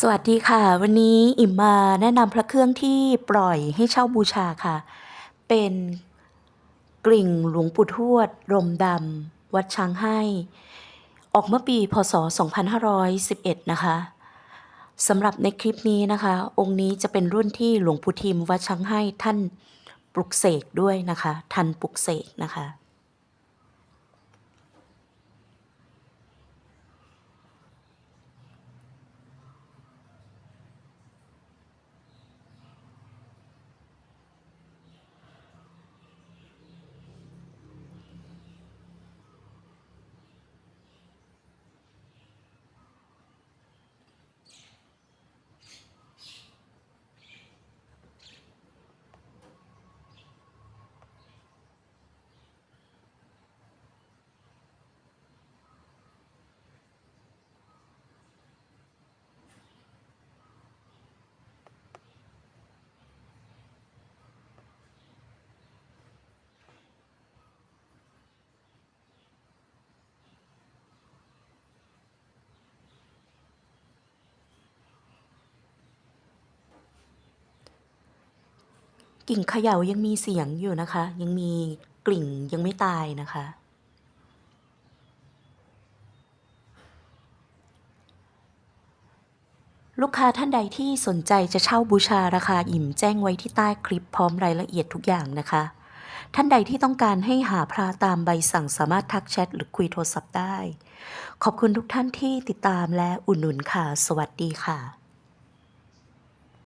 สวัสดีค่ะ วันนี้อิ่มมาแนะนำพระเครื่องที่ปล่อยให้เช่าบูชาค่ะ เป็นกริ่งหลวงปู่ทวด รมดำวัดช้างให้ ออกเมื่อปีพศ 2511 นะคะสำหรับในคลิปนี้นะคะ องค์นี้จะเป็นรุ่นที่หลวงปู่ทิมวัดช้างให้ท่านปลุกเสกด้วยนะคะทันปลุกเสกนะคะ กิ่งเขย่ายังมีเสียงอยู่นะคะ ยังมีกลิ่งยังไม่ตายนะคะ ลูกค้าท่านใดที่สนใจจะเช่าบูชาราคาอิ่มแจ้งไว้ที่ใต้คลิปพร้อมรายละเอียดทุกอย่างนะคะ ท่านใดที่ต้องการให้หาพระตามใบสั่งสามารถทักแชทหรือคุยโทรศัพท์ได้ ขอบคุณทุกท่านที่ติดตามและอุดหนุนค่ะ สวัสดีค่ะ